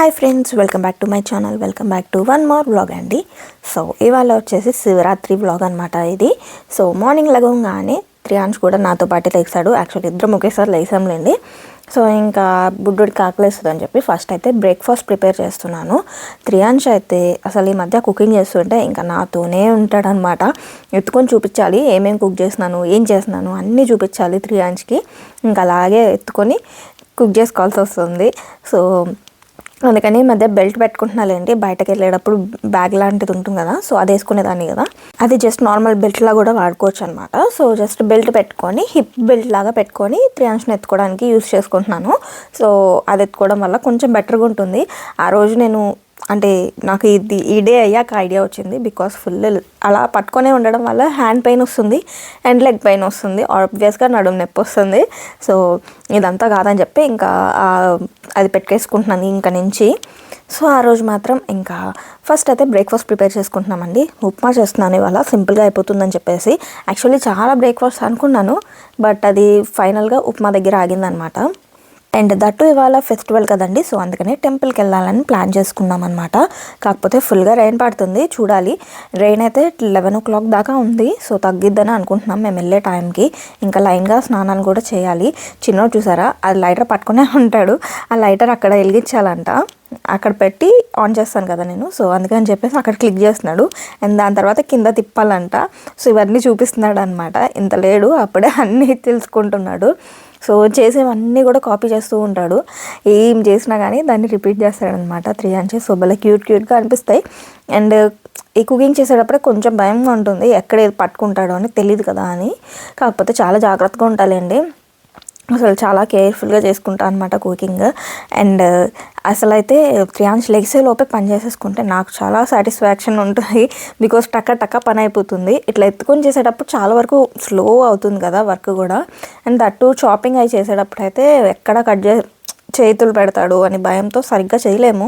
Hi friends welcome back to my channel welcome back to one more blog అండి. So ఇవాళ వచ్చేసి Shivaratri blog అనమాట ఇది. సో మార్నింగ్ లగంగానే త్రియాన్స్ కూడా నాతో పాటు లేచాడు. యాక్చువల్లీ ఇద్దరం ఒకేసారి లేసాంలేండి. సో ఇంకా బుడ్డుడికి కాకలేస్తుంది అని చెప్పి ఫస్ట్ అయితే బ్రేక్ఫాస్ట్ ప్రిపేర్ చేస్తున్నాను. త్రియాంష్ అయితే అసలు ఈ మధ్య కుకింగ్ చేస్తుంటే ఇంకా నాతోనే ఉంటాడనమాట ఎత్తుకొని చూపించాలి ఏమేమి కుక్ చేస్తున్నాను ఏం చేస్తున్నాను అన్నీ చూపించాలి త్రియాంష్కి ఇంకా అలాగే ఎత్తుకొని కుక్ చేసుకోవాల్సి వస్తుంది. సో అందుకని ఈ మధ్య బెల్ట్ పెట్టుకుంటున్నాలేంటి బయటకు వెళ్ళేటప్పుడు బ్యాగ్ లాంటిది ఉంటుంది కదా సో అది వేసుకునేదాన్ని కదా. అది జస్ట్ నార్మల్ బెల్ట్ లా కూడా వాడుకోవచ్చు అనమాట సో జస్ట్ బెల్ట్ పెట్టుకొని హిప్ బెల్ట్ లాగా పెట్టుకొని త్రియాంశను ఎత్తుకోవడానికి యూస్ చేసుకుంటున్నాను. సో అది ఎత్తుకోవడం వల్ల కొంచెం బెటర్గా ఉంటుంది. ఆ రోజు నేను అంటే నాకు ఇది ఈ డే అయ్యాక ఐడియా వచ్చింది బికాస్ ఫుల్ అలా పట్టుకొనే ఉండడం వల్ల హ్యాండ్ పెయిన్ వస్తుంది అండ్ లెగ్ పెయిన్ వస్తుంది ఆబ్వియస్గా నడుము నొప్పి వస్తుంది. సో ఇదంతా కాదని చెప్పి ఇంకా అది పెట్టేసుకుంటున్నాను ఇంకా నుంచి. సో ఆ రోజు మాత్రం ఇంకా ఫస్ట్ అయితే బ్రేక్ఫాస్ట్ ప్రిపేర్ చేసుకుంటున్నామండి. ఉప్మా చేస్తున్నాను ఇవాళ సింపుల్గా అయిపోతుందని చెప్పేసి. యాక్చువల్లీ చాలా బ్రేక్ఫాస్ట్ అనుకున్నాను బట్ అది ఫైనల్గా ఉప్మా దగ్గర ఆగిందనమాట. అండ్ దట్టు ఇవాళ ఫెస్టివల్ కదండి సో అందుకనే టెంపుల్కి వెళ్ళాలని ప్లాన్ చేసుకున్నాం అనమాట కాకపోతే ఫుల్గా రెయిన్ పడుతుంది చూడాలి. రెయిన్ అయితే లెవెన్ ఓ క్లాక్ దాకా ఉంది సో తగ్గిద్దని అనుకుంటున్నాం. మేము వెళ్ళే టైంకి ఇంకా లైన్గా స్నానాలు కూడా చేయాలి. చిన్నోడు చూసారా అది లైటర్ పట్టుకునే ఉంటాడు. ఆ లైటర్ అక్కడ వెలిగించాలంట. అక్కడ పెట్టి ఆన్ చేస్తాను కదా నేను సో అందుకని చెప్పేసి అక్కడ క్లిక్ చేస్తున్నాడు. అండ్ దాని తర్వాత కింద తిప్పాలంట. సో ఇవన్నీ చూపిస్తున్నాడు అనమాట ఇంత లేడు అప్పుడే అన్నీ తెలుసుకుంటున్నాడు. సో చేసేవన్నీ కూడా కాపీ చేస్తూ ఉంటాడు. ఏం చేసినా కానీ దాన్ని రిపీట్ చేస్తాడనమాట. త్రీ అంచెస్ సో భలే క్యూట్ క్యూట్గా అనిపిస్తాయి. అండ్ ఈ కుకింగ్ చేసేటప్పుడే కొంచెం భయంగా ఉంటుంది. ఎక్కడ ఏది పట్టుకుంటాడో అని తెలియదు కదా అని. కాకపోతే చాలా జాగ్రత్తగా ఉండాలండి అసలు చాలా కేర్ఫుల్గా చేసుకుంటాను అనమాట కుకింగ్. అండ్ అసలు అయితే త్రియాంశ్ లెగ్సే లోపే పని చేసేసుకుంటే నాకు చాలా సాటిస్ఫాక్షన్ ఉంటుంది. బికాస్ టక్క టక్క పని అయిపోతుంది. ఇట్లా ఎత్తుకొని చేసేటప్పుడు చాలా వరకు స్లో అవుతుంది కదా వర్క్ కూడా. అండ్ దట్టు చాపింగ్ అయి చేసేటప్పుడు అయితే ఎక్కడ కట్ చే చేతులు పెడతాడు అని భయంతో సరిగ్గా చేయలేము.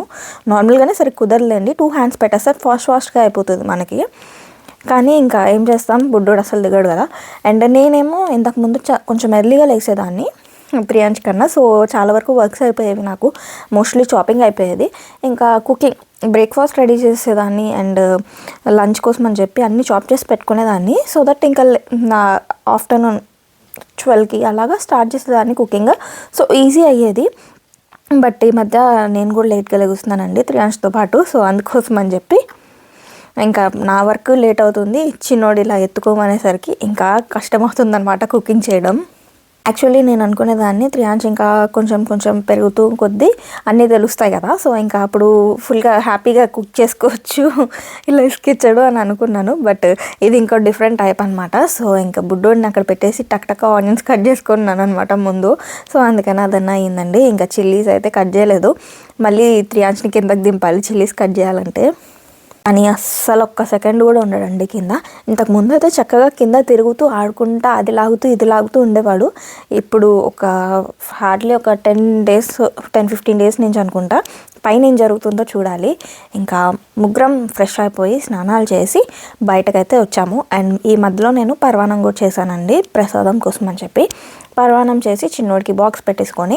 నార్మల్గానే సరిగ్గా కుదరలేండి టూ హ్యాండ్స్ పెట్టేస్తే ఫాస్ట్ ఫాస్ట్గా అయిపోతుంది మనకి. కానీ ఇంకా ఏం చేస్తాం? బుడ్డోడు అసలు దిగడు కదా. అండ్ నేనేమో ఇంతకుముందు చ కొంచెం ఎర్లీగా లేసేదాన్ని ప్రియాంష్ కన్నా. సో చాలా వరకు వర్క్స్ అయిపోయేవి నాకు. మోస్ట్లీ షాపింగ్ అయిపోయేది. ఇంకా కుకింగ్ బ్రేక్ఫాస్ట్ రెడీ చేసేదాన్ని అండ్ లంచ్ కోసం అని చెప్పి అన్నీ చాప్ చేసి పెట్టుకునేదాన్ని. సో దట్ ఇంకా నా ఆఫ్టర్నూన్ ట్వెల్వ్కి అలాగా స్టార్ట్ చేసేదాన్ని కుకింగ్ సో ఈజీ అయ్యేది. బట్ ఈ మధ్య నేను కూడా లేట్గా లెగుస్తున్నానండి త్రియాంష్తో పాటు. సో అందుకోసం అని చెప్పి ఇంకా నా వర్క్ లేట్ అవుతుంది చిన్నోడు ఇలా ఎత్తుకోమనేసరికి ఇంకా కష్టమవుతుంది అనమాట కుకింగ్ చేయడం. యాక్చువల్లీ నేను అనుకునేదాన్ని త్రియాంచ్ ఇంకా కొంచెం కొంచెం పెరుగుతూ కొద్దీ అన్నీ తెలుస్తాయి కదా సో ఇంకా అప్పుడు ఫుల్గా హ్యాపీగా కుక్ చేసుకోవచ్చు ఇలా ఇసుకిచ్చాడు అని అనుకున్నాను బట్ ఇది ఇంకో డిఫరెంట్ టైప్ అనమాట సో ఇంకా బుడ్డోడిని అక్కడ పెట్టేసి టక్ టక్ ఆనియన్స్ కట్ చేసుకున్నాను అనమాట ముందు. సో అందుకని అదన్నా అయిందండి ఇంకా చిల్లీస్ అయితే కట్ చేయలేదు. మళ్ళీ త్రియాంచ్ని కిందకి దింపాలి చిల్లీస్ కట్ చేయాలంటే. అని అస్సలు ఒక్క సెకండ్ కూడా ఉండడండి కింద. ఇంతకు ముందు అయితే చక్కగా కింద తిరుగుతూ ఆడుకుంటా అది లాగుతూ ఇది లాగుతూ ఉండేవాడు. ఇప్పుడు ఒక హార్డ్లీ ఒక ten days ten fifteen days నుంచి అనుకుంటా. పైన ఏం జరుగుతుందో చూడాలి. ఇంకా ముగ్గురం ఫ్రెష్ అయిపోయి స్నానాలు చేసి బయటకైతే వచ్చాము. అండ్ ఈ మధ్యలో నేను పర్వాణం కూడా చేశానండి ప్రసాదం కోసం అని చెప్పి. పర్వాణం చేసి చిన్నోడికి బాక్స్ పెట్టేసుకొని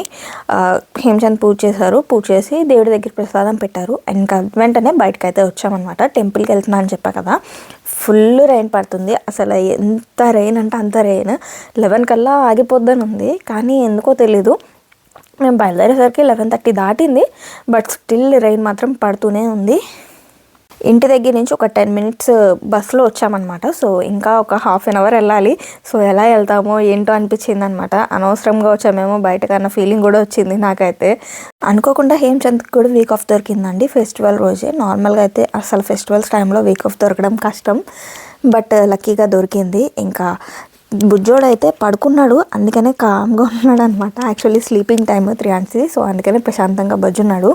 హేమచంద్ పూజ చేశారు. పూజ చేసి దేవుడి దగ్గర ప్రసాదం పెట్టారు. ఇంకా వెంటనే బయటకైతే వచ్చామన్నమాట. టెంపుల్కి వెళ్తున్నా అని చెప్పా కదా. ఫుల్ రెయిన్ పడుతుంది. అసలు ఎంత రెయిన్ అంటే అంత రెయిన్ లెవెన్ కల్లా ఆగిపోద్దని ఉంది. కానీ ఎందుకో తెలీదు. మేము బయలుదేరేసరికి లెవెన్ థర్టీ దాటింది బట్ స్టిల్ రైన్ మాత్రం పడుతూనే ఉంది. ఇంటి దగ్గర నుంచి ఒక టెన్ మినిట్స్ బస్సులో వచ్చామన్నమాట. సో ఇంకా ఒక హాఫ్ అన్ అవర్ వెళ్ళాలి. సో ఎలా వెళ్తామో ఏంటో అనిపించింది అనమాట అనవసరంగా వచ్చామేమో బయటకన్నా ఫీలింగ్ కూడా వచ్చింది నాకైతే. అనుకోకుండా హేమచంద్కి కూడా వీక్ ఆఫ్ దొరికిందండి. ఫెస్టివల్ రోజే. నార్మల్గా అయితే అసలు ఫెస్టివల్స్ టైంలో వీక్ ఆఫ్ దొరకడం కష్టం. బట్ లక్కీగా దొరికింది. ఇంకా బుజ్జోడు అయితే పడుకున్నాడు అందుకనే కామ్గా ఉన్నాడు అనమాట యాక్చువల్లీ స్లీపింగ్ టైమ్ త్రీ అన్సీ సో అందుకనే ప్రశాంతంగా బజ్జున్నాడు.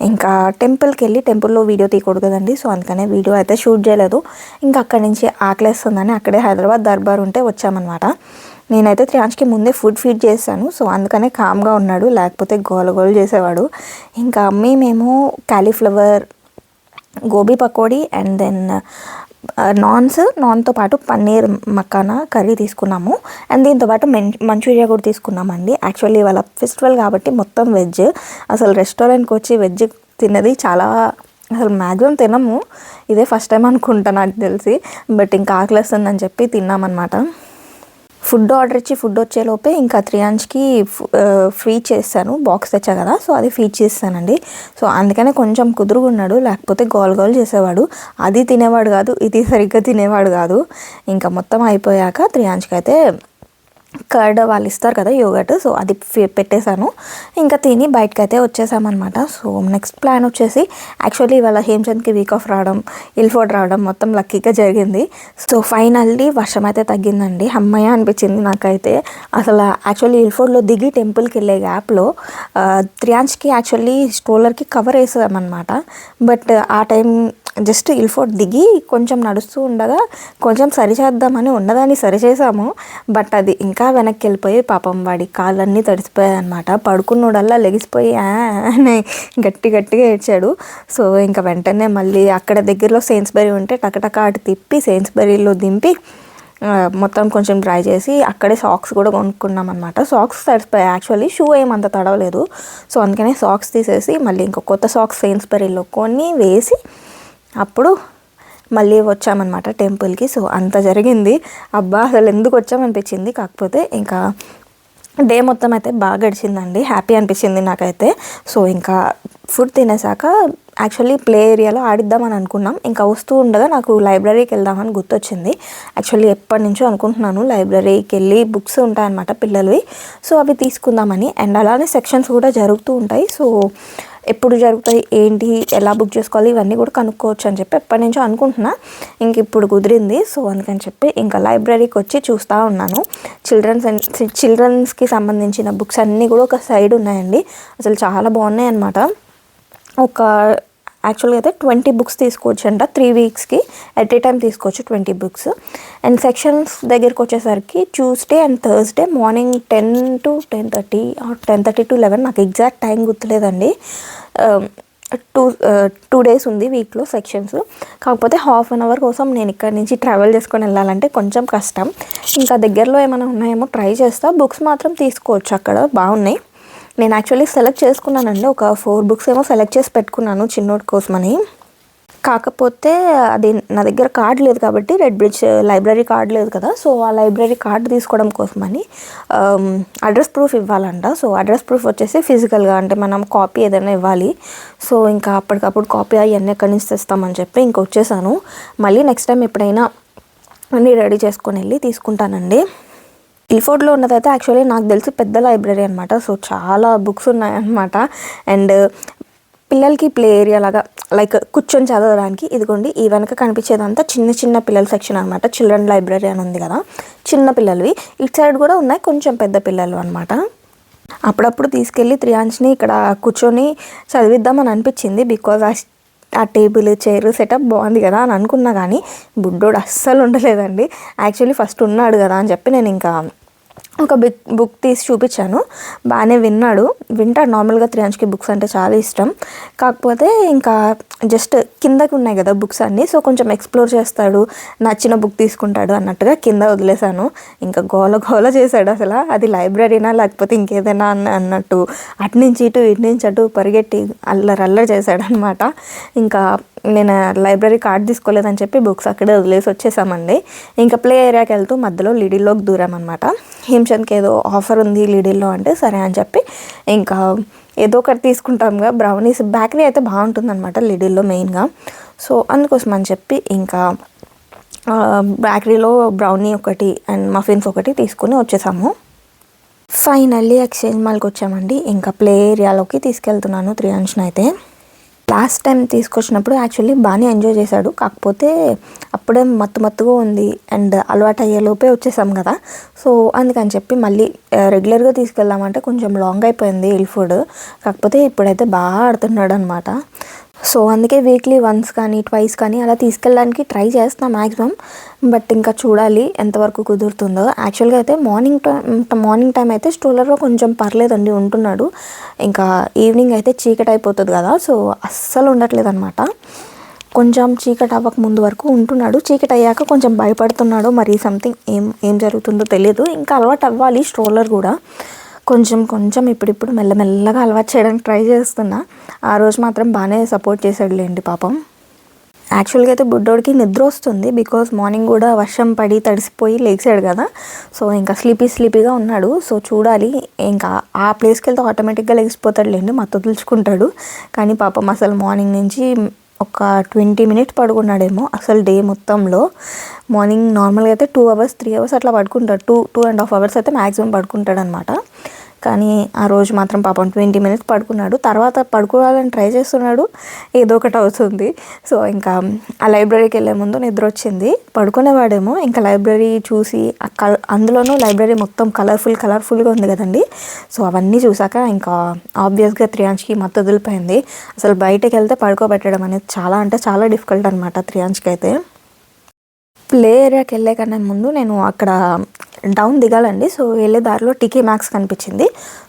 ఇంకా టెంపుల్కి వెళ్ళి టెంపుల్లో వీడియో తీయకూడదు కదండి సో అందుకనే వీడియో అయితే షూట్ చేయలేదు. ఇంకా అక్కడి నుంచి ఆకలేస్తుందని అక్కడే హైదరాబాద్ దర్బార్ ఉంటే వచ్చామన్నమాట. నేనైతే త్రియాంష్కి ముందే ఫుడ్ ఫీడ్ చేశాను సో అందుకనే కామ్గా ఉన్నాడు లేకపోతే గోల గోల చేసేవాడు. ఇంకా మేమేమో cauliflower gobi pakodi and then naans నాన్తో పాటు పన్నీర్ మక్కానా కర్రీ తీసుకున్నాము. అండ్ దీంతో పాటు మెన్ మంచూరియా కూడా తీసుకున్నామండి. యాక్చువల్లీ ఇవాళ ఫెస్టివల్ కాబట్టి మొత్తం వెజ్. అసలు రెస్టారెంట్కి వచ్చి వెజ్ తిన్నది చాలా అసలు మ్యాక్సిమం తినము. ఇదే ఫస్ట్ టైం అనుకుంటా నాకు తెలిసి. బట్ ఇంకా ఆకలిస్తుందని చెప్పి తిన్నామన్నమాట. ఫుడ్ ఆర్డర్ ఇచ్చి ఫుడ్ వచ్చేలోపే ఇంకా త్రియాంజ్కి ఫ్రీ చేస్తాను బాక్స్ తెచ్చా కదా సో అది ఫీడ్ చేస్తానండి. సో అందుకనే కొంచెం కుదురుగున్నాడు లేకపోతే గోల్ గోల్ చేసేవాడు. అది తినేవాడు కాదు ఇది సరిగ్గా తినేవాడు కాదు. ఇంకా మొత్తం అయిపోయాక త్రియాంజ్కి అయితే కర్డ్ వాళ్ళు ఇస్తారు కదా యోగట్ సో అది పెట్టేశాను. ఇంకా తిని బయటకు అయితే వచ్చేసామన్నమాట. సో నెక్స్ట్ ప్లాన్ వచ్చేసి యాక్చువల్లీ ఇవాళ హేమ్చంద్కి వీక్ ఆఫ్ రావడం ఇల్ఫోర్డ్ రావడం మొత్తం లక్కీగా జరిగింది. సో ఫైనల్లీ వర్షం అయితే తగ్గిందండి. అమ్మయ్య అనిపించింది నాకైతే. అసలు యాక్చువల్లీ ఇల్ఫోర్డ్లో దిగి టెంపుల్కి వెళ్ళే గ్యాప్లో త్రియాంజ్కి యాక్చువల్లీ స్ట్రోలర్కి కవర్ వేసామన్నమాట. బట్ ఆ టైం జస్ట్ ఇల్ఫోర్డ్ దిగి కొంచెం నడుస్తూ ఉండగా కొంచెం సరి చేద్దామని ఉన్నదాన్ని సరి చేసాము బట్ అది ఇంకా వెనక్కి వెళ్ళిపోయి పాపం వాడి కాళ్ళన్నీ తడిసిపోయాయి అనమాట పడుకున్నోడల్లా లెగిసిపోయి అని గట్టి గట్టిగా ఏడ్చాడు. సో ఇంకా వెంటనే మళ్ళీ అక్కడ దగ్గరలో సెయిన్స్బెరీ ఉంటే టకటక అటు తిప్పి సెయిన్స్బరీలో దింపి మొత్తం కొంచెం డ్రై చేసి అక్కడే సాక్స్ కూడా కొనుక్కున్నాం అనమాట సాక్స్ తడిసిపోయాయి. యాక్చువల్లీ షూ ఏమంత తడవలేదు. సో అందుకనే సాక్స్ తీసేసి మళ్ళీ ఇంకో కొత్త సాక్స్ సెయిన్స్బరీలో కొని వేసి అప్పుడు మళ్ళీ వచ్చామన్నమాట టెంపుల్కి. సో అంత జరిగింది. అబ్బా అసలు ఎందుకు వచ్చామనిపించింది? కాకపోతే ఇంకా డే మొత్తం అయితే బాగా గడిచిందండి. హ్యాపీ అనిపించింది నాకైతే. సో ఇంకా ఫుడ్ తినేసాక యాక్చువల్లీ ప్లే ఏరియాలో ఆడిద్దామని అనుకున్నాం. ఇంకా వస్తూ ఉండగా నాకు లైబ్రరీకి వెళ్దామని గుర్తొచ్చింది. యాక్చువల్లీ ఎప్పటి నుంచో అనుకుంటున్నాను లైబ్రరీకి వెళ్ళి బుక్స్ ఉంటాయన్నమాట పిల్లలవి. సో అవి తీసుకుందామని. అండ్ అలానే సెక్షన్స్ కూడా జరుగుతూ ఉంటాయి. సో ఎప్పుడు జరుగుతాయి ఏంటి ఎలా బుక్ చేసుకోవాలి ఇవన్నీ కూడా కనుక్కోవచ్చు అని చెప్పి ఎప్పటి నుంచో అనుకుంటున్నా. ఇంక ఇప్పుడు కుదిరింది సో అందుకని చెప్పి ఇంకా లైబ్రరీకి వచ్చి చూస్తూ ఉన్నాను. చిల్డ్రన్స్ చిల్డ్రన్స్కి సంబంధించిన బుక్స్ అన్నీ కూడా ఒక సైడ్ ఉన్నాయండి. అసలు చాలా బాగున్నాయి అన్నమాట ఒక యాక్చువల్గా అయితే ట్వంటీ బుక్స్ తీసుకోవచ్చు అంట త్రీ వీక్స్కి ఎట్ ఏ టైం తీసుకోవచ్చు ట్వంటీ బుక్స్. అండ్ సెక్షన్స్ దగ్గరికి వచ్చేసరికి Tuesday and Thursday morning ten to ten thirty ten thirty to eleven నాకు ఎగ్జాక్ట్ టైం గుర్తులేదండి. టూ టూ డేస్ ఉంది వీక్లో సెక్షన్స్ కాకపోతే హాఫ్ అన్ అవర్ కోసం నేను ఇక్కడ నుంచి ట్రావెల్ చేసుకొని వెళ్ళాలంటే కొంచెం కష్టం. ఇంకా దగ్గరలో ఏమైనా ఉన్నాయేమో ట్రై చేస్తా. బుక్స్ మాత్రం తీసుకోవచ్చు అక్కడ. బాగున్నాయి. నేను యాక్చువల్లీ సెలెక్ట్ చేసుకున్నానండి. ఒక ఫోర్ బుక్స్ ఏమో సెలెక్ట్ చేసి పెట్టుకున్నాను చిన్నోడి కోసమని. కాకపోతే అది నా దగ్గర కార్డ్ లేదు కాబట్టి రెడ్ బ్రిడ్జ్ లైబ్రరీ కార్డ్ లేదు కదా. సో ఆ లైబ్రరీ కార్డు తీసుకోవడం కోసమని um, అడ్రస్ ప్రూఫ్ ఇవ్వాలంట. సో అడ్రస్ ప్రూఫ్ వచ్చేసి ఫిజికల్గా అంటే మనం కాపీ ఏదైనా ఇవ్వాలి. సో ఇంకా అప్పటికప్పుడు కాపీ అవన్నీ ఎక్కడి నుంచి తెస్తామని చెప్పి ఇంక వచ్చేసాను. మళ్ళీ నెక్స్ట్ టైం ఎప్పుడైనా అన్నీ రెడీ చేసుకొని వెళ్ళి తీసుకుంటానండి. ఇల్ఫోర్డ్లో ఉన్నదైతే యాక్చువల్లీ నాకు తెలిసి పెద్ద లైబ్రరీ అనమాట సో చాలా బుక్స్ ఉన్నాయన్నమాట. అండ్ పిల్లలకి ప్లే ఏరియా లాగా లైక్ కూర్చొని చదవడానికి ఇదిగోండి ఈ వెనక కనిపించేదంతా చిన్న చిన్న పిల్లల సెక్షన్ అనమాట చిల్డ్రన్ లైబ్రరీ అని ఉంది కదా. చిన్న పిల్లలవి. ఇటు సైడ్ కూడా ఉన్నాయి కొంచెం పెద్ద పిల్లలు అనమాట అప్పుడప్పుడు తీసుకెళ్ళి త్రియాంచ్ని ఇక్కడ కూర్చొని చదివిద్దామని అనిపించింది బికాజ్ ఆ ఆ టేబుల్ చైర్ సెటప్ బాగుంది కదా అని అనుకున్నా కానీ బుడ్డోడు అస్సలు ఉండలేదండి. యాక్చువల్లీ ఫస్ట్ ఉన్నాడు కదా అని చెప్పి నేను ఇంకా ఒక బిగ్ బుక్ తీసి చూపించాను. బాగానే విన్నాడు. వింటాడు. నార్మల్గా త్రియాంజ్కి బుక్స్ అంటే చాలా ఇష్టం. కాకపోతే ఇంకా జస్ట్ కిందకి ఉన్నాయి కదా బుక్స్ అన్నీ. సో కొంచెం ఎక్స్ప్లోర్ చేస్తాడు. నచ్చిన బుక్ తీసుకుంటాడు అన్నట్టుగా కింద వదిలేశాను. ఇంకా గోల గోల చేశాడు అసలు. అది లైబ్రరీనా లేకపోతే ఇంకేదైనా అన్న అన్నట్టు అటు నుంచి ఇటు ఇటు నుంచి అటు పరిగెట్టి అల్లరి అల్లరి చేశాడు అనమాట ఇంకా నేను లైబ్రరీ కార్డ్ తీసుకోలేదని చెప్పి బుక్స్ అక్కడే వదిలేసి వచ్చేసామండి. ఇంకా ప్లే ఏరియాకి వెళ్తూ మధ్యలో లిడిల్లోకి దూరామన్నమాట. నిమిషానికి ఏదో ఆఫర్ ఉంది లిడిల్లో అంటే సరే అని చెప్పి ఇంకా ఏదో ఒకటి తీసుకుంటాంగా బ్రౌనీస్ బేకరీ అయితే బాగుంటుందన్నమాట లిడిల్లో మెయిన్గా సో అందుకోసం అని చెప్పి ఇంకా బేకరీలో బ్రౌనీ ఒకటి అండ్ మఫిన్స్ ఒకటి తీసుకుని వచ్చేసాము. ఫైనల్లీ ఎక్స్చేంజ్ మాల్కి వచ్చామండి. ఇంకా ప్లే ఏరియాలోకి తీసుకెళ్తున్నాను త్రియాంష్ని అయితే లాస్ట్ టైం తీసుకొచ్చినప్పుడు యాక్చువల్లీ బాగానే ఎంజాయ్ చేశాడు. కాకపోతే అప్పుడే మత్తు మత్తుగా ఉంది అండ్ అలవాటు అయ్యేలోపే వచ్చేసాం కదా. సో అందుకని చెప్పి మళ్ళీ రెగ్యులర్గా తీసుకెళ్దామంటే కొంచెం లాంగ్ అయిపోయింది హిల్ ఫుడ్ కాకపోతే ఇప్పుడైతే బాగా ఆడుతున్నాడు అనమాట సో అందుకే వీక్లీ వన్స్ కానీ ట్వైస్ కానీ అలా తీసుకెళ్ళడానికి ట్రై చేస్తున్నా మ్యాక్సిమం బట్ ఇంకా చూడాలి ఎంతవరకు కుదురుతుందో. యాక్చువల్గా అయితే మార్నింగ్ టైం మార్నింగ్ టైం అయితే స్టూలర్లో కొంచెం పర్లేదండి ఉంటున్నాడు. ఇంకా ఈవినింగ్ అయితే చీకటి అయిపోతుంది కదా సో అస్సలు ఉండట్లేదు అనమాట కొంచెం చీకటి అవ్వక ముందు వరకు ఉంటున్నాడు. చీకటి అయ్యాక కొంచెం భయపడుతున్నాడు. మరి సంథింగ్ ఏం ఏం జరుగుతుందో తెలియదు ఇంకా అలవాటు అవ్వాలి స్ట్రోలర్ కూడా. కొంచెం కొంచెం ఇప్పుడిప్పుడు మెల్లమెల్లగా అలవాటు చేయడానికి ట్రై చేస్తున్నా. ఆ రోజు మాత్రం బాగానే సపోర్ట్ చేశాడులేండి పాపం. యాక్చువల్గా అయితే బుడ్డోడికి నిద్ర వస్తుంది బికాస్ మార్నింగ్ కూడా వర్షం పడి తడిసిపోయి లేచాడు కదా. సో ఇంకా స్లీపీ స్లీపీగా ఉన్నాడు. సో చూడాలి. ఇంకా ఆ ప్లేస్కి వెళ్తే ఆటోమేటిక్గా లేచిపోతాడులేండి. మత్తు తులుచుకుంటాడు కానీ పాపం అసలు మార్నింగ్ నుంచి ఒక ట్వంటీ మినిట్స్ పడుకున్నాడేమో అసలు డే మొత్తంలో. మార్నింగ్ నార్మల్గా అయితే టూ అవర్స్ త్రీ అవర్స్ అట్లా పడుకుంటాడు. Two two and half hours అయితే మ్యాక్సిమం పడుకుంటాడు అనమాట కానీ ఆ రోజు మాత్రం పాపం ట్వంటీ మినిట్స్ పడుకున్నాడు. తర్వాత పడుకోవాలని ట్రై చేస్తున్నాడు. ఏదో ఒకటి అవుతుంది. సో ఇంకా ఆ లైబ్రరీకి వెళ్ళే ముందు నిద్ర వచ్చింది. పడుకునేవాడేమో. ఇంకా లైబ్రరీ చూసి అందులోనూ లైబ్రరీ మొత్తం కలర్ఫుల్ కలర్ఫుల్గా ఉంది కదండి. సో అవన్నీ చూసాక ఇంకా ఆబ్వియస్గా త్రియాంష్కి మత్తు వదిలిపోయింది. అసలు బయటకు వెళ్తే పడుకోబెట్టడం అనేది చాలా అంటే చాలా డిఫికల్ట్ అనమాట త్రియాంష్కి అయితే ప్లే ఏరియాకి వెళ్ళే కన్నా ముందు నేను అక్కడ డౌన్ దిగాలండి. సో వెళ్ళే దారిలో టీకే మ్యాక్స్ కనిపించింది.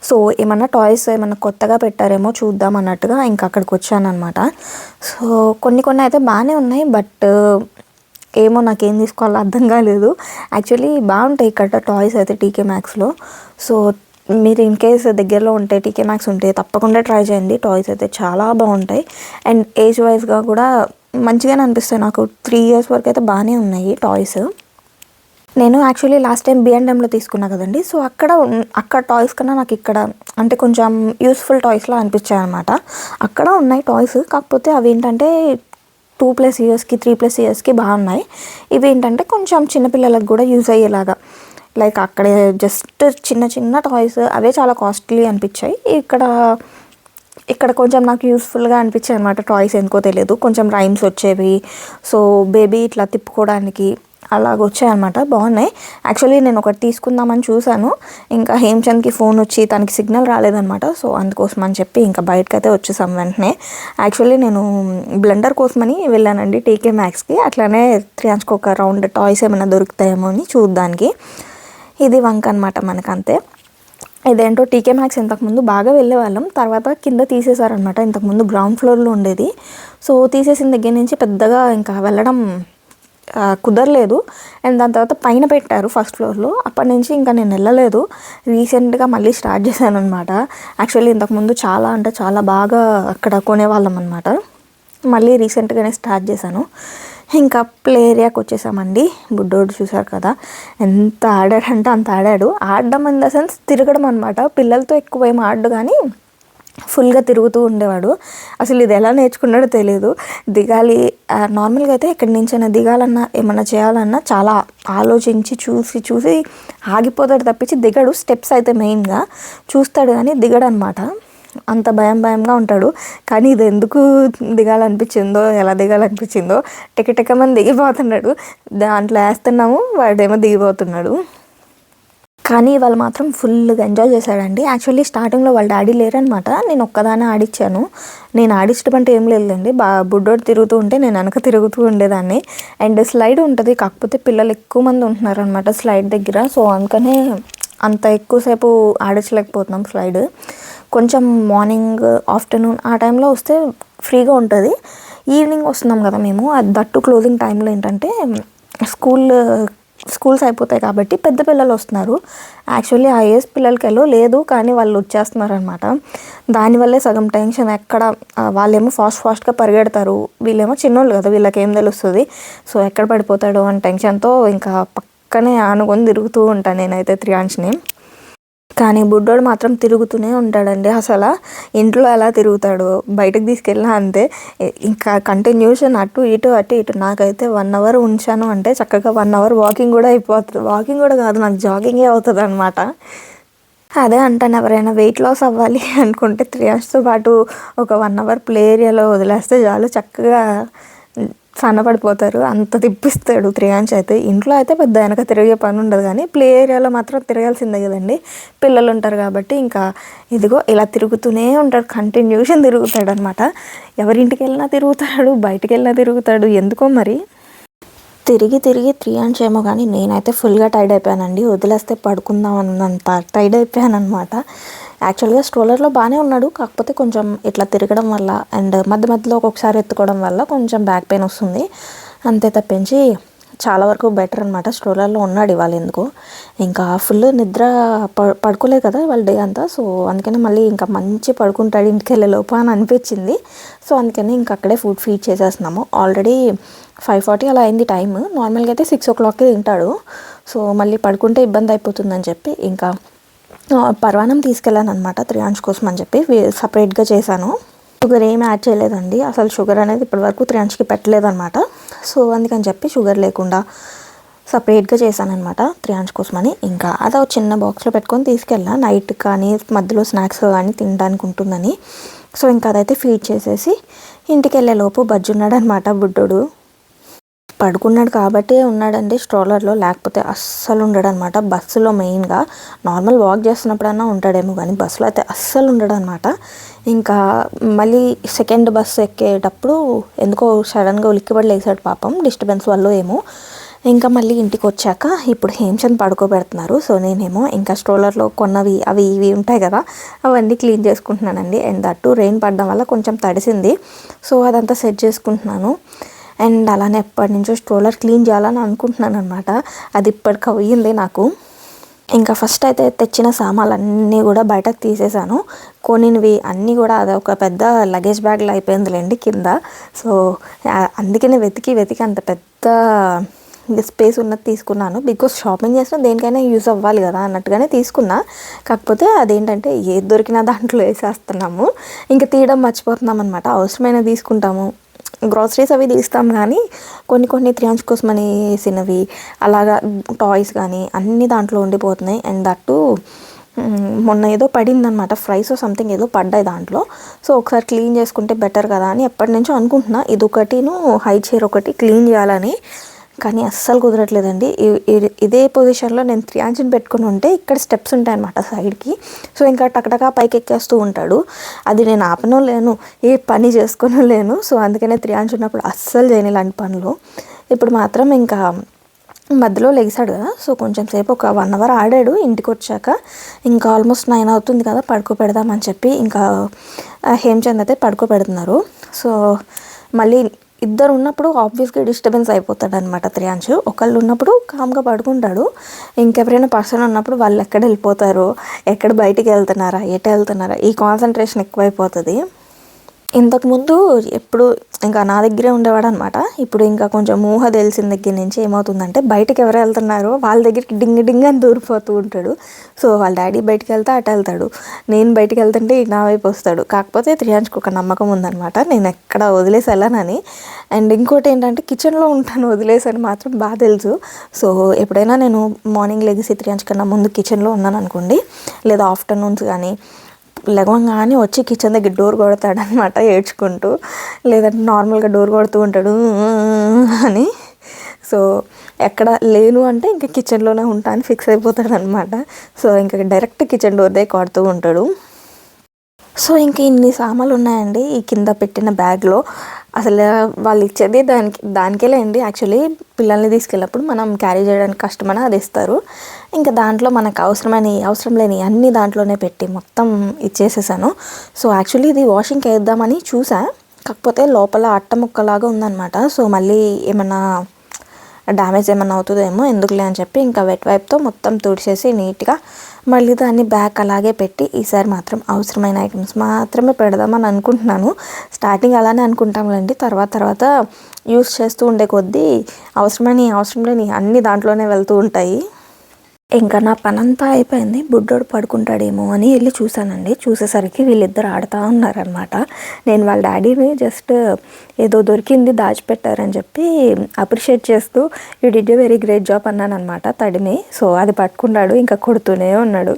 సో ఏమన్నా టాయ్స్ ఏమన్నా కొత్తగా పెట్టారేమో చూద్దాం అన్నట్టుగా ఇంకా అక్కడికి వచ్చాను అనమాట సో కొన్ని కొన్ని అయితే బాగానే ఉన్నాయి బట్ ఏమో నాకేం తీసుకోవాలో అర్థం కాలేదు. యాక్చువల్లీ బాగుంటాయి ఇక్కడ టాయ్స్ అయితే టీకే మ్యాక్స్లో సో మీరు ఇన్ కేస్ దగ్గరలో ఉంటే టీకే మ్యాక్స్ ఉంటే తప్పకుండా ట్రై చేయండి. టాయ్స్ అయితే చాలా బాగుంటాయి. అండ్ ఏజ్ వైజ్గా కూడా మంచిగానే అనిపిస్తాయి. నాకు త్రీ ఇయర్స్ వరకు అయితే బాగానే ఉన్నాయి టాయ్స్ నేను యాక్చువల్లీ లాస్ట్ టైం బిఎండ్ఎంలో తీసుకున్నా కదండి. సో అక్కడ అక్కడ టాయ్స్ కన్నా నాకు ఇక్కడ అంటే కొంచెం యూస్ఫుల్ టాయ్స్లో అనిపించాయి అనమాట అక్కడ ఉన్నాయి టాయ్స్ కాకపోతే అవి ఏంటంటే టూ ప్లస్ ఇయర్స్కి త్రీ ప్లస్ ఇయర్స్కి బాగున్నాయి ఇవి ఏంటంటే కొంచెం చిన్నపిల్లలకు కూడా యూజ్ అయ్యేలాగా. లైక్ అక్కడే జస్ట్ చిన్న చిన్న టాయ్స్ అవే చాలా కాస్ట్లీ అనిపించాయి. ఇక్కడ ఇక్కడ కొంచెం నాకు యూస్ఫుల్గా అనిపించాయి అనమాట టాయ్స్ ఎందుకో తెలియదు. కొంచెం రైమ్స్ వచ్చేవి. సో బేబీ ఇట్లా తిప్పుకోవడానికి అలాగ వచ్చాయన్నమాట. బాగున్నాయి. యాక్చువల్లీ నేను ఒకటి తీసుకుందామని చూశాను. ఇంకా హేమ్చంద్కి ఫోన్ వచ్చి తనకి సిగ్నల్ రాలేదనమాట సో అందుకోసం అని చెప్పి ఇంకా బయటకైతే వచ్చేసాం వెంటనే. యాక్చువల్లీ నేను బ్లెండర్ కోసమని వెళ్ళానండి టీకే మ్యాక్స్కి. అట్లానే త్రియాంచ్కి ఒక రౌండ్ టాయ్స్ ఏమైనా దొరుకుతాయేమో అని చూద్దానికి ఇది వంక అనమాట మనకంతే. ఇదేంటో టీకే మ్యాక్స్ ఇంతకుముందు బాగా వెళ్ళేవాళ్ళం. తర్వాత కింద తీసేశారనమాట ఇంతకుముందు గ్రౌండ్ ఫ్లోర్లో ఉండేది. సో తీసేసిన దగ్గర నుంచి పెద్దగా ఇంకా వెళ్ళడం కుదరలేదు. అండ్ దాని తర్వాత పైన పెట్టారు ఫస్ట్ ఫ్లోర్లో. అప్పటి నుంచి ఇంకా నేను వెళ్ళలేదు. రీసెంట్గా మళ్ళీ స్టార్ట్ చేశాను అనమాట యాక్చువల్లీ ఇంతకుముందు చాలా అంటే చాలా బాగా అక్కడ కొనేవాళ్ళం అనమాట మళ్ళీ రీసెంట్గానే స్టార్ట్ చేశాను. ఇంకా ప్లే ఏరియాకి వచ్చేసామండి. బుడ్డోడు చూసారు కదా. ఎంత ఆడాడంటే అంత ఆడాడు. ఆడడం ఇన్ ద సెన్స్ తిరగడం అనమాట పిల్లలతో ఎక్కువ ఏం ఆడు కానీ ఫుల్గా తిరుగుతూ ఉండేవాడు. అసలు ఇది ఎలా నేర్చుకున్నాడో తెలియదు దిగాలి నార్మల్గా అయితే ఎక్కడి నుంచైనా దిగాలన్నా ఏమన్నా చేయాలన్నా చాలా ఆలోచించి చూసి చూసి ఆగిపోతాడు తప్పించి దిగడు. స్టెప్స్ అయితే మెయిన్గా చూస్తాడు కానీ దిగడు అనమాట అంత భయం భయంగా ఉంటాడు. కానీ ఇది ఎందుకు దిగాలనిపించిందో ఎలా దిగాలనిపించిందో టికెటకమని దిగిపోతున్నాడు. దాంట్లో వేస్తున్నాము వాడేమో దిగిపోతున్నాడు. కానీ వాళ్ళు మాత్రం ఫుల్గా ఎంజాయ్ చేశాడండి. యాక్చువల్లీ స్టార్టింగ్లో వాళ్ళ డాడీ లేరనమాట నేను ఒక్కదానే ఆడిచ్చాను. నేను ఆడించడం అంటే ఏం లేదండి బా బుడ్డోడు తిరుగుతూ ఉంటే నేను వెనక తిరుగుతూ ఉండేదాన్ని. అండ్ స్లైడ్ ఉంటుంది కాకపోతే పిల్లలు ఎక్కువ మంది ఉంటున్నారనమాట స్లైడ్ దగ్గర. సో అందుకనే అంత ఎక్కువసేపు ఆడించలేకపోతున్నాం స్లైడ్. కొంచెం మార్నింగ్ ఆఫ్టర్నూన్ ఆ టైంలో వస్తే ఫ్రీగా ఉంటుంది. ఈవినింగ్ వస్తున్నాం కదా మేము. అది దట్టు క్లోజింగ్ టైంలో ఏంటంటే స్కూల్ స్కూల్స్ అయిపోతాయి కాబట్టి పెద్ద పిల్లలు వస్తున్నారు. యాక్చువల్లీ ఆ ఏజ్ పిల్లలకి లేదు కానీ వాళ్ళు వచ్చేస్తున్నారు అనమాట దానివల్లే సగం టెన్షన్ ఎక్కడ వాళ్ళేమో ఫాస్ట్ ఫాస్ట్గా పరిగెడతారు. వీళ్ళేమో చిన్నోళ్ళు కదా వీళ్ళకి ఏం తెలుస్తుంది. సో ఎక్కడ పడిపోతాడో అని టెన్షన్తో ఇంకా పక్కనే ఆనుకొని తిరుగుతూ ఉంటాను నేనైతే త్రియాంష్ని కానీ బుడ్డోడు మాత్రం తిరుగుతూనే ఉంటాడండి అసలు. ఇంట్లో ఎలా తిరుగుతాడు? బయటకు తీసుకెళ్ళినా అంతే. ఇంకా కంటిన్యూషన్ అటు ఇటు అటు ఇటు. నాకైతే వన్ అవర్ ఉంచాను అంటే చక్కగా వన్ అవర్ వాకింగ్ కూడా అయిపోతుంది. వాకింగ్ కూడా కాదు నాకు జాగింగే అవుతుంది అనమాట అదే అంటాను ఎవరైనా వెయిట్ లాస్ అవ్వాలి అనుకుంటే త్రీ అవర్స్తో పాటు ఒక వన్ అవర్ ప్లే ఏరియాలో వదిలేస్తే చాలు. చక్కగా సన్నపడిపోతారు. అంత తిప్పిస్తాడు త్రియాంశ్ అయితే. ఇంట్లో అయితే పెద్ద వెనక తిరిగే పని ఉండదు కానీ ప్లే ఏరియాలో మాత్రం తిరగాల్సిందే కదండి. పిల్లలు ఉంటారు కాబట్టి ఇంకా ఇదిగో ఇలా తిరుగుతూనే ఉంటాడు. కంటిన్యూషన్ తిరుగుతాడు అనమాట ఎవరింటికి వెళ్ళినా తిరుగుతాడు బయటికి వెళ్ళినా తిరుగుతాడు. ఎందుకో మరి? తిరిగి తిరిగి త్రీ అండ్స్ ఏమో కానీ నేనైతే ఫుల్గా టైడ్ అయిపోయానండి. వదిలేస్తే పడుకుందాం అన్నంత టైడ్ అయిపోయాను అనమాట యాక్చువల్గా స్ట్రోలర్లో బాగానే ఉన్నాడు. కాకపోతే కొంచెం ఇట్లా తిరగడం వల్ల అండ్ మధ్య మధ్యలో ఒక్కొక్కసారి ఎత్తుకోవడం వల్ల కొంచెం బ్యాక్ పెయిన్ వస్తుంది. అంతే తప్పించి చాలా వరకు బెటర్ అనమాట స్ట్రోలర్లో ఉన్నాడు ఇవాళ ఎందుకు. ఇంకా ఫుల్ నిద్ర ప పడుకోలేదు కదా వాళ్ళ డే అంతా. సో అందుకని మళ్ళీ ఇంకా మంచి పడుకుంటాడు ఇంటికి వెళ్ళే లోప అని అనిపించింది. సో అందుకని ఇంకా అక్కడే ఫుడ్ ఫీడ్ చేసేస్తున్నాము. ఆల్రెడీ ఫైవ్ ఫార్టీ అలా అయింది టైం నార్మల్గా అయితే సిక్స్ ఓ క్లాక్కి తింటాడు. సో మళ్ళీ పడుకుంటే ఇబ్బంది అయిపోతుందని చెప్పి ఇంకా పర్వాణం తీసుకెళ్ళాను అనమాట త్రియాంష్ కోసం అని చెప్పి. సపరేట్గా చేశాను. షుగర్ ఏం యాడ్ చేయలేదండి. అసలు షుగర్ అనేది ఇప్పటివరకు త్రియాంష్కి పెట్టలేదన్నమాట సో అందుకని చెప్పి షుగర్ లేకుండా సపరేట్గా చేశానమాట త్రియాంష్ కోసమని ఇంకా అదో చిన్న బాక్స్లో పెట్టుకొని తీసుకెళ్ళా. నైట్ కానీ మధ్యలో స్నాక్స్ కానీ తినడానికి ఉంటుందని. సో ఇంకా అదైతే ఫీడ్ చేసేసి ఇంటికి వెళ్ళే లోపు బజ్జున్నాడు అనమాట బుడ్డోడు. పడుకున్నాడు కాబట్టే ఉన్నాడండి స్ట్రోలర్లో. లేకపోతే అస్సలు ఉండడు అనమాట బస్సులో మెయిన్గా నార్మల్ వాక్ చేస్తున్నప్పుడన్నా ఉంటాడేమో కానీ బస్సులో అయితే అస్సలు ఉండడు అనమాట ఇంకా మళ్ళీ సెకండ్ బస్సు ఎక్కేటప్పుడు ఎందుకో సడన్గా ఉలిక్కిపడి లేసాడు పాపం డిస్టర్బెన్స్ వల్ల ఏమో. ఇంకా మళ్ళీ ఇంటికి వచ్చాక ఇప్పుడు హేమ్చంద్ పడుకోబెడుతున్నారు. సో నేనేమో ఇంకా స్ట్రోలర్లో కొన్నవి అవి ఇవి ఉంటాయి కదా అవన్నీ క్లీన్ చేసుకుంటున్నానండి. అండ్ దట్టు రెయిన్ పడడం వల్ల కొంచెం తడిసింది. సో అదంతా సెట్ చేసుకుంటున్నాను. అండ్ అలానే ఎప్పటి నుంచో స్ట్రోలర్ క్లీన్ చేయాలని అనుకుంటున్నాను అనమాట అది ఇప్పటికి అయ్యింది నాకు. ఇంకా ఫస్ట్ అయితే తెచ్చిన సామాన్లన్నీ కూడా బయటకు తీసేసాను. కొనివి అన్నీ కూడా అది ఒక పెద్ద లగేజ్ బ్యాగ్లో అయిపోయిందిలేండి కింద. సో అందుకనే వెతికి వెతికి అంత పెద్ద స్పేస్ ఉన్నది తీసుకున్నాను. బికాస్ షాపింగ్ చేసిన దేనికైనా యూస్ అవ్వాలి కదా అన్నట్టుగానే తీసుకున్నా. కాకపోతే అదేంటంటే ఏది దొరికినా దాంట్లో వేసేస్తున్నాము. ఇంకా తీయడం మర్చిపోతున్నాం అనమాట అవసరమైన తీసుకుంటాము. గ్రాసరీస్ అవి తీస్తాం కానీ కొన్ని కొన్ని త్రియాంజ్ కోసం అని వేసినవి అలాగా టాయ్స్ కానీ అన్నీ దాంట్లో ఉండిపోతున్నాయి. అండ్ దట్టు మొన్న ఏదో పడిందనమాట ఫ్రైస్ సంథింగ్ ఏదో పడ్డాయి దాంట్లో. సో ఒకసారి క్లీన్ చేసుకుంటే బెటర్ కదా అని ఎప్పటి నుంచో అనుకుంటున్నా. ఇది ఒకటిను హై చైర్ ఒకటి క్లీన్ చేయాలని కానీ అస్సలు కుదరట్లేదండి. ఇదే పొజిషన్లో నేను త్రియాంజన్ పెట్టుకుని ఉంటే ఇక్కడ స్టెప్స్ ఉంటాయి అనమాట సైడ్కి. సో ఇంకా టకటకా పైకి ఎక్కేస్తూ ఉంటాడు. అది నేను ఆపను లేను ఏ పని చేసుకుని లేను. సో అందుకనే త్రియాంజన్ ఉన్నప్పుడు అస్సలు చేయని ఇలాంటి పనులు. ఇప్పుడు మాత్రం ఇంకా మధ్యలో లెగిసాడు కదా. సో కొంచెం సేపు ఒక వన్ అవర్ ఆడాడు ఇంటికి వచ్చాక ఇంకా ఆల్మోస్ట్ నైన్ అవుతుంది కదా పడుకోబెడదామని చెప్పి. ఇంకా హేమచంద్ అయితే పడుకోబెడుతున్నారు సో మళ్ళీ ఇద్దరు ఉన్నప్పుడు ఆబ్వియస్గా డిస్టర్బెన్స్ అయిపోతాడు అనమాట త్రియాంశు. ఒకళ్ళు ఉన్నప్పుడు కామ్గా పడుకుంటాడు. ఇంకెవరైనా పర్సన్ ఉన్నప్పుడు వాళ్ళు ఎక్కడ వెళ్ళిపోతారు? ఎక్కడ బయటికి వెళ్తున్నారా? ఎటు వెళ్తున్నారా? ఈ కాన్సన్ట్రేషన్ ఎక్కువైపోతుంది. ఇంతకుముందు ఎప్పుడు ఇంకా నా దగ్గరే ఉండేవాడు అనమాట ఇప్పుడు ఇంకా కొంచెం ఊహ తెలిసిన దగ్గర నుంచి ఏమవుతుందంటే బయటకు ఎవరు వెళ్తున్నారో వాళ్ళ దగ్గరికి డింగ్ డింగ్ అని దూరిపోతూ ఉంటాడు. సో వాళ్ళ డాడీ బయటకు వెళ్తే అటు వెళ్తాడు. నేను బయటకు వెళ్తుంటే నా వైపు వస్తాడు. కాకపోతే త్రియాంజ్కి ఒక నమ్మకం ఉందనమాట. నేను ఎక్కడ వదిలేసి వెళ్ళానని అండ్ ఇంకోటి ఏంటంటే కిచెన్లో ఉంటాను వదిలేసని మాత్రం బాగా తెలుసు. సో ఎప్పుడైనా నేను మార్నింగ్ లెగిసి త్రియాంజ్ కన్నా ముందు కిచెన్లో ఉన్నాను అనుకోండి లేదా ఆఫ్టర్నూన్స్ కానీ లెగవంగానే వచ్చి కిచెన్ దగ్గర డోర్ కొడతాడనమాట ఏడ్చుకుంటూ. లేదంటే నార్మల్గా డోర్ కొడుతూ ఉంటాడు అని. సో ఎక్కడ లేను అంటే ఇంకా కిచెన్లోనే ఉంటా అని ఫిక్స్ అయిపోతాడనమాట సో ఇంకా డైరెక్ట్ కిచెన్ డోర్ దగ్గర కొడుతూ ఉంటాడు. సో ఇంక ఇన్ని సామాన్లు ఉన్నాయండి ఈ కింద పెట్టిన బ్యాగ్లో. అసలు వాళ్ళు ఇచ్చేది దానికి దానికేలేండి. యాక్చువల్లీ పిల్లల్ని తీసుకెళ్ళినప్పుడు మనం క్యారీ చేయడానికి కష్టమని అది ఇస్తారు. ఇంకా దాంట్లో మనకు అవసరమైన అవసరం లేని అన్ని దాంట్లోనే పెట్టి మొత్తం ఇచ్చేసేసాను. సో యాక్చువల్లీ ఇది వాషింగ్కి వేద్దామని చూసా. కాకపోతే లోపల అట్ట ముక్కలాగా ఉందన్నమాట. సో మళ్ళీ ఏమన్నా డ్యామేజ్ ఏమైనా అవుతుందేమో ఎందుకులే అని చెప్పి ఇంకా వెట్ వైప్తో మొత్తం తుడిచేసి నీట్గా మళ్ళీ దాన్ని బ్యాక్ అలాగే పెట్టి ఈసారి మాత్రం అవసరమైన ఐటమ్స్ మాత్రమే పెడదామని అనుకుంటున్నాను. స్టార్టింగ్ అలానే అనుకుంటాంలేండి. తర్వాత తర్వాత యూస్ చేస్తూ ఉండే కొద్దీ అవసరమైన అవసరం లేని అన్ని దాంట్లోనే వెళ్తూ ఉంటాయి. ఇంకా నా పనంతా అయిపోయింది. బుడ్డోడు పడుకుంటాడేమో అని వెళ్ళి చూశానండి. చూసేసరికి వీళ్ళిద్దరు ఆడుతూ ఉన్నారనమాట నేను వాళ్ళ డాడీని జస్ట్ ఏదో దొరికింది దాచిపెట్టారని చెప్పి అప్రిషియేట్ చేస్తూ you did a very great job అన్నాను అనమాట తడిమి సో అది పట్టుకున్నాడు ఇంకా కొడుతూనే ఉన్నాడు.